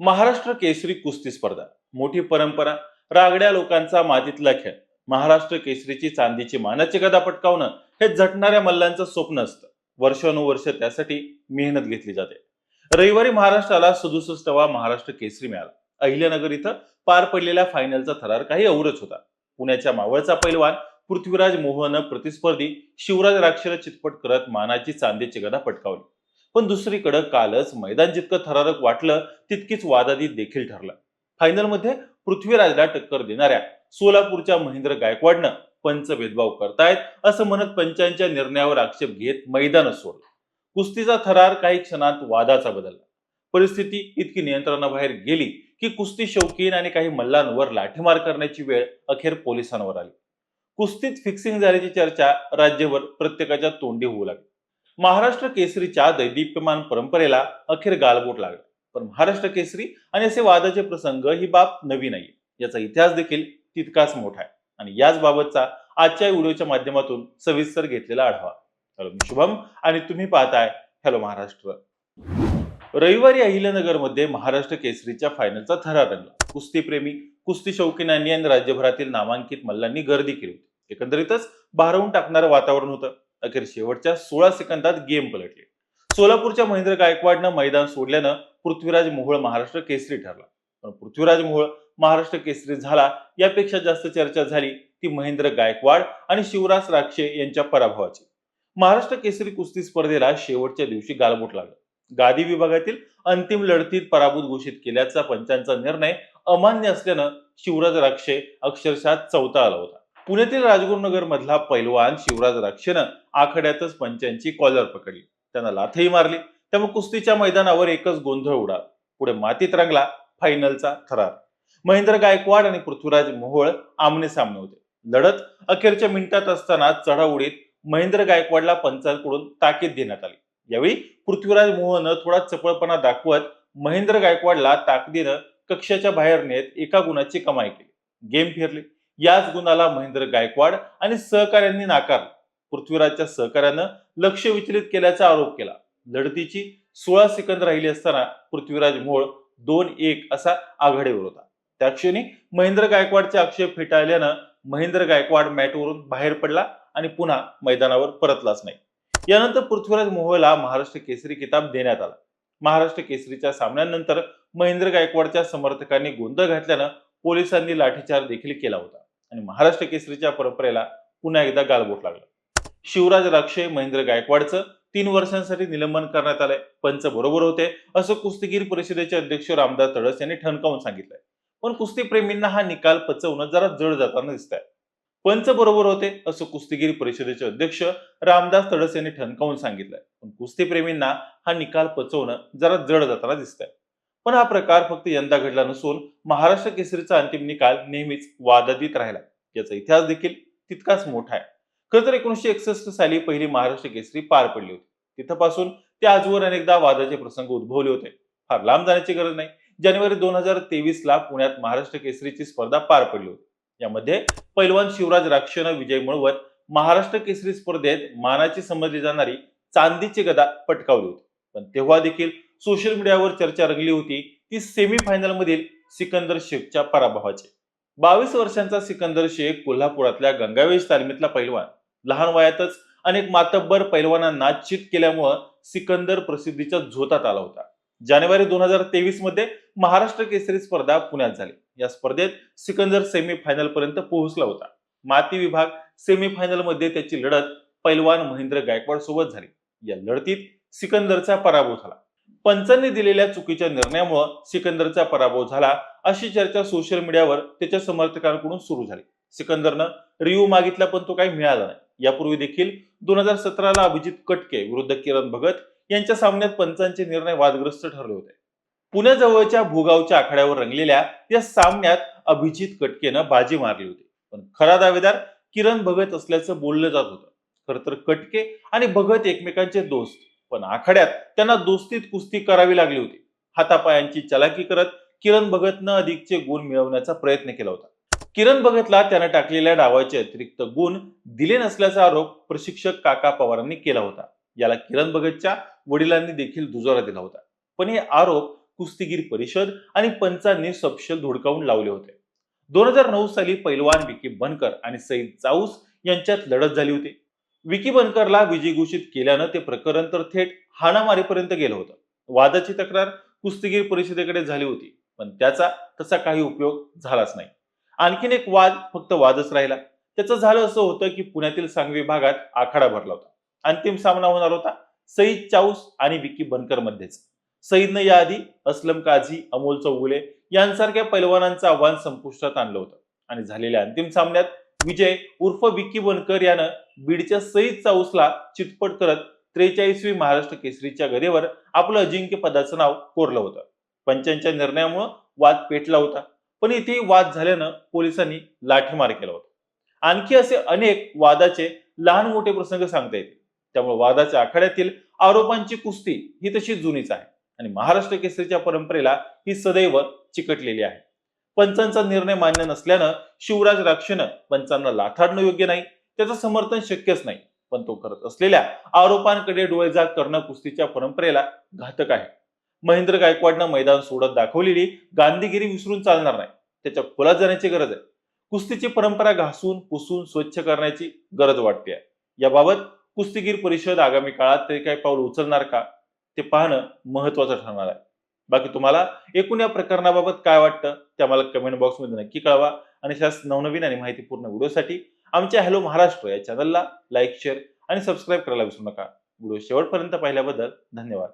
महाराष्ट्र केसरी कुस्ती स्पर्धा. मोठी परंपरा रागड्या लोकांचा मातीतला खेळ महाराष्ट्र केसरीची चांदीची मानाची गदा पटकावणं हे झटणाऱ्या मल्लांचं स्वप्न असतं. वर्षानुवर्ष त्यासाठी मेहनत घेतली जाते. रविवारी महाराष्ट्राला सदुसष्टवा महाराष्ट्र केसरी मिळाला. अहिल्यानगर इथं पार पडलेल्या फायनलचा थरार काही औरच होता. पुण्याच्या मावळचा पैलवान पृथ्वीराज मोहन प्रतिस्पर्धी शिवराज राक्षर चितपट करत मानाची चांदीची गदा पटकावली. पण दुसरीकडे कालच मैदान जितकं थरारक वाटलं तितकीच वादादी देखील ठरलं. फायनलमध्ये पृथ्वीराजला टक्कर देणाऱ्या सोलापूरच्या महेंद्र गायकवाडनं पंच भेदभाव करतायत असं म्हणत पंचांच्या निर्णयावर आक्षेप घेत मैदान सोडलं. कुस्तीचा थरार काही क्षणात वादाचा बदलला. परिस्थिती इतकी नियंत्रणाबाहेर गेली की कुस्ती शौकीन आणि काही मल्लांवर लाठीमार करण्याची वेळ अखेर पोलिसांवर आली. कुस्तीत फिक्सिंग झाल्याची चर्चा राज्यभर प्रत्येकाच्या तोंडी होऊ लागली. महाराष्ट्र केसरीच्या दैदिप्यमान परंपरेला अखेर गालबोट लागला. पण महाराष्ट्र केसरी आणि असे वादाचे प्रसंग ही बाब नवी नाही याचा इतिहास देखील तितकाच मोठा आहे. आणि याच बाबतचा आजच्या व्हिडिओच्या माध्यमातून सविस्तर घेतलेला आढावा. हॅलो मी शुभम आणि तुम्ही पाहताय हॅलो महाराष्ट्र. रविवारी अहिल्यानगरमध्ये महाराष्ट्र केसरीच्या फायनलचा थरार रंगला. कुस्तीप्रेमी कुस्ती शौकीनांनी आणि राज्यभरातील नामांकित मल्लांनी गर्दी केली होती. एकंदरीतच भारावून टाकणारं वातावरण होतं. अखेर शेवटच्या सोळा सेकंदात गेम पलटली. सोलापूरच्या महेंद्र गायकवाडनं मैदान सोडल्यानं पृथ्वीराज मोहोळ महाराष्ट्र केसरी ठरला. पण पृथ्वीराज मोहोळ महाराष्ट्र केसरी झाला यापेक्षा जास्त चर्चा झाली ती महेंद्र गायकवाड आणि शिवराज राक्षे यांच्या पराभवाची. महाराष्ट्र केसरी कुस्ती स्पर्धेला शेवटच्या दिवशी गालबोट लागलं. गादी विभागातील अंतिम लढतीत पराभूत घोषित केल्याचा पंचांचा निर्णय अमान्य असल्यानं शिवराज राक्षे अक्षरशः चौथा आला होता. पुण्यातील राजगुरुनगर मधला पैलवान शिवराज राक्षेनं आखाड्यातच पंचांची कॉलर पकडली. त्यांना लाथही मारली. त्यामुळे कुस्तीच्या मैदानावर एकच गोंधळ उडाल. पुढे मातीत रंगला फायनलचा थरार. महेंद्र गायकवाड आणि पृथ्वीराज मोहोळ आमने सामने होते. लढत अखेरच्या मिनिटात असताना चढाउडीत महेंद्र गायकवाडला पंचांकडून ताकीद देण्यात आली. यावेळी पृथ्वीराज मोहन थोडा चपळपणा दाखवत महेंद्र गायकवाडला ताकदीनं कक्षाच्या बाहेर नेत एका गुणाची कमाई केली. गेम फिरली. याच गुणाला महेंद्र गायकवाड आणि सहकाऱ्यांनी नाकार. पृथ्वीराजच्या सहकार्यानं लक्ष विचलित केल्याचा आरोप केला. लढतीची सोळा सेकंद राहिली असताना पृथ्वीराज मोळ दोन एक असा आघाडीवर होता. त्या क्षणी महेंद्र गायकवाडचे आक्षेप फेटाळल्यानं महेंद्र गायकवाड मॅटवरून बाहेर पडला आणि पुन्हा मैदानावर परतलाच नाही. यानंतर पृथ्वीराज मोहोळला महाराष्ट्र केसरी किताब देण्यात आला. महाराष्ट्र केसरीच्या सामन्यानंतर महेंद्र गायकवाडच्या समर्थकांनी गोंधळ घातल्यानं पोलिसांनी लाठीचार देखील केला होता. आणि महाराष्ट्र केसरीच्या परंपरेला पुन्हा एकदा गालबोट लागला. शिवराज राक्षे महेंद्र गायकवाडचं तीन वर्षांसाठी निलंबन करण्यात आलंय. पंच बरोबर होते असं कुस्तीगीर परिषदेचे अध्यक्ष रामदास तडस यांनी ठणकावून सांगितलंय. पण कुस्तीप्रेमींना हा निकाल पचवणं जरा जड जाताना दिसत आहे पंच बरोबर होते असं कुस्तीगीर परिषदेचे अध्यक्ष रामदास तडस यांनी ठणकावून सांगितलंय. पण कुस्तीप्रेमींना हा निकाल पचवणं जरा जड जाताना दिसत आहे पण हा प्रकार फक्त यंदा घडला नसून महाराष्ट्र केसरीचा अंतिम निकाल नेहमीच वादातीत राहिला. याचा इतिहास देखील तितकाच मोठा आहे. खरं तर एकोणीसशे एकसष्ट साली पहिली महाराष्ट्र केसरी पार पडली होती. तिथपासून ते आजवर अनेकदा वादाचे प्रसंग उद्भवले होते. फार लांब जाण्याची गरज नाही. जानेवारी दोन हजार तेवीस ला पुण्यात महाराष्ट्र केसरीची स्पर्धा पार पडली होती. यामध्ये पैलवान शिवराज राक्षनं विजय मिळवत महाराष्ट्र केसरी स्पर्धेत मानाची समजली जाणारी चांदीची गदा पटकावली होती. पण तेव्हा देखील सोशल मीडियावर चर्चा रंगली होती ती सेमीफायनलमधील मधील सिकंदर शेखच्या पराभवाची. बावीस वर्षांचा सिकंदर शेख कोल्हापुरातल्या गंगावेश तालमीतला पैलवान. लहान वयातच अनेक मातब्बर पैलवानांना चित केल्यामुळं सिकंदर प्रसिद्धीच्या झोतात आला होता. जानेवारी दोन हजार तेवीसमध्ये महाराष्ट्र केसरी स्पर्धा पुण्यात झाली. या स्पर्धेत सिकंदर सेमीफायनल पर्यंत पोहोचला होता. माती विभाग सेमीफायनलमध्ये त्याची लढत पैलवान महेंद्र गायकवाड सोबत झाली. या लढतीत सिकंदरचा पराभव झाला. पंचांनी दिलेल्या चुकीच्या निर्णयामुळे सिकंदरचा पराभव झाला अशी चर्चा सोशल मीडियावर त्याच्या समर्थकांकडून सुरू झाली. सिकंदरनं रिव्ह्यू मागितला पण तो काही मिळाला नाही. यापूर्वी देखील दोन हजार सतराला अभिजित कटके विरुद्ध किरण भगत यांच्या सामन्यात पंचांचे निर्णय वादग्रस्त ठरले होते. पुण्याजवळच्या भूगावच्या आखाड्यावर रंगलेल्या या सामन्यात अभिजित कटकेनं बाजी मारली होती. पण खरा दावेदार किरण भगत असल्याचं बोललं जात होतं. खर तर कटके आणि भगत एकमेकांचे दोस्त. पण आखाड्यात त्यांना दोस्तीत कुस्ती करावी लागली होती. हातापायांची चलाकी करत किरण भगतनं अधिकचे गुण मिळवण्याचा प्रयत्न केला होता. किरण भगतला त्यानं टाकलेल्या डावाचे अतिरिक्त गुण दिले नसल्याचा आरोप प्रशिक्षक काका पवारांनी केला होता. याला किरण भगतच्या वडिलांनी देखील दुजोरा दिला होता. पण हे आरोप कुस्तीगीर परिषद आणि पंचांनी सपशेल धुडकावून लावले होते. दोन हजार नऊ साली पैलवान विकी बनकर आणि सईद चाऊस यांच्यात लढत झाली होती. विकी बनकरला विजयी घोषित केल्यानं ते प्रकरण तर थेट हाणामारीपर्यंत गेलं होतं. वादाची तक्रार कुस्तीगीर परिषदेकडे झाली होती पण त्याचा तसा काही उपयोग झालाच नाही. आणखीन एक वाद फक्त वादच राहिला. त्याचं झालं असं होतं की पुण्यातील सांगवी भागात आखाडा भरला होता. अंतिम सामना होणार होता सईद चाऊस आणि विकी बनकर मध्येच. सईदनं याआधी असलम काझी अमोल चौगुले यांसारख्या पैलवानांचं आव्हान संपुष्टात आणलं होतं आणि झालेल्या अंतिम सामन्यात विजय उर्फ विक्की बनकर यानं बीडच्या सईद चाऊसला चितपट करत त्रेचाळीसवी महाराष्ट्र केसरीच्या गदेवर आपलं अजिंक्यपदाचं नाव कोरलं होतं. पंचांच्या निर्णयामुळं वाद पेटला होता. पण इथेही वाद झाल्यानं पोलिसांनी लाठीमार केला होता. आणखी असे अनेक वादाचे लहान मोठे प्रसंग सांगता येतील. त्यामुळे वादाच्या आखाड्यातील आरोपांची कुस्ती ही तशी जुनीच आहे. आणि महाराष्ट्र केसरीच्या परंपरेला ही सदैव चिकटलेली आहे. पंचांचा निर्णय मान्य नसल्यानं शिवराज राक्षनं पंचांना लाथाडणं योग्य नाही. त्याचं समर्थन शक्यच नाही. पण तो करत असलेल्या आरोपांकडे डोळेजाग करणं कुस्तीच्या परंपरेला घातक आहे. महेंद्र गायकवाडनं मैदान सोडत दाखवलेली गांधीगिरी विसरून चालणार नाही. त्याच्या खोलात जाण्याची गरज आहे. कुस्तीची परंपरा घासून पुसून स्वच्छ करण्याची गरज वाटते आहे. याबाबत कुस्तीगीर परिषद आगामी काळात ते काही पाऊल उचलणार का? ते पाहणं महत्वाचं ठरणार आहे. बाकी तुम्हाला एकूण या प्रकरणाबाबत काय वाटतं ते आम्हाला कमेंट बॉक्समध्ये नक्की कळवा. आणि अशाच नवनवीन आणि माहितीपूर्ण व्हिडिओसाठी आमच्या हॅलो महाराष्ट्र या चॅनलला लाईक शेअर आणि सबस्क्राईब करायला विसरू नका. व्हिडिओ शेवटपर्यंत पाहिल्याबद्दल धन्यवाद.